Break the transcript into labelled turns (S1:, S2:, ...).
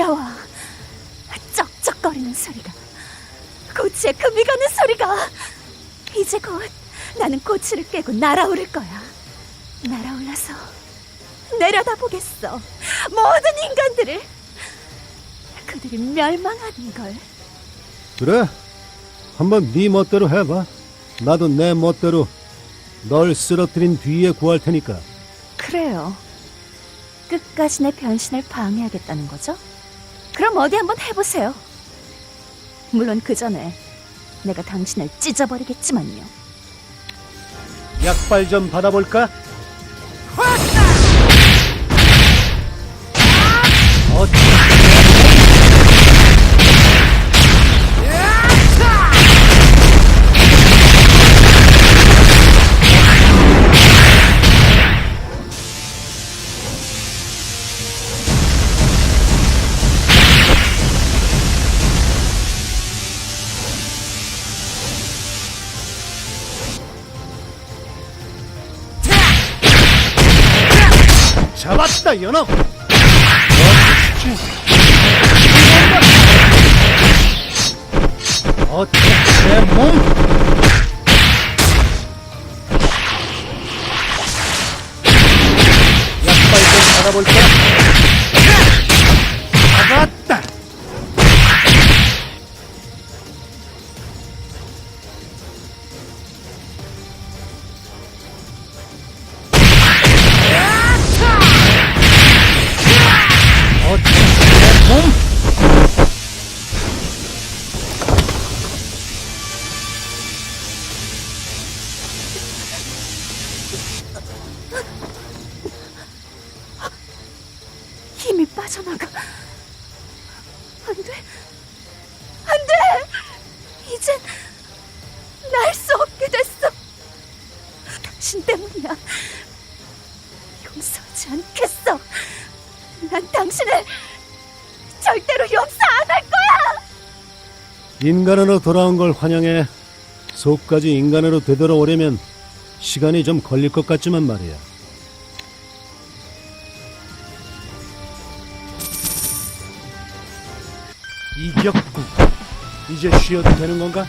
S1: 헉헉거리는 소리가 고치에 금이 가는 소리가 이제 곧 나는 고치를 깨고 날아오를 거야 날아올라서 내려다보겠어 모든 인간들을 그들이 멸망하는 걸
S2: 그래? 한번 네 멋대로 해봐. 나도 내 멋대로 널 쓰러뜨린 뒤에 구할 테니까.
S1: 그래요 끝까지 내 변신을 방해하겠다는 거죠? 그럼 어디 한번 해보세요 물론 그 전에 내가 당신을 찢어버리겠지만요
S2: 약발 좀 받아볼까? 잡았다, 연어! 어떻게 내 몸? 약발 좀 받아볼까? 잡
S1: 빠져나가. 안 돼. 안 돼! 이젠 날 수 없게 됐어. 당신 때문이야. 용서하지 않겠어. 난 당신을 절대로 용서 안 할 거야!
S2: 인간으로 돌아온 걸 환영해. 속까지 인간으로 되돌아오려면 시간이 좀 걸릴 것 같지만 말이야. 이겼군. 이제 쉬어도 되는 건가?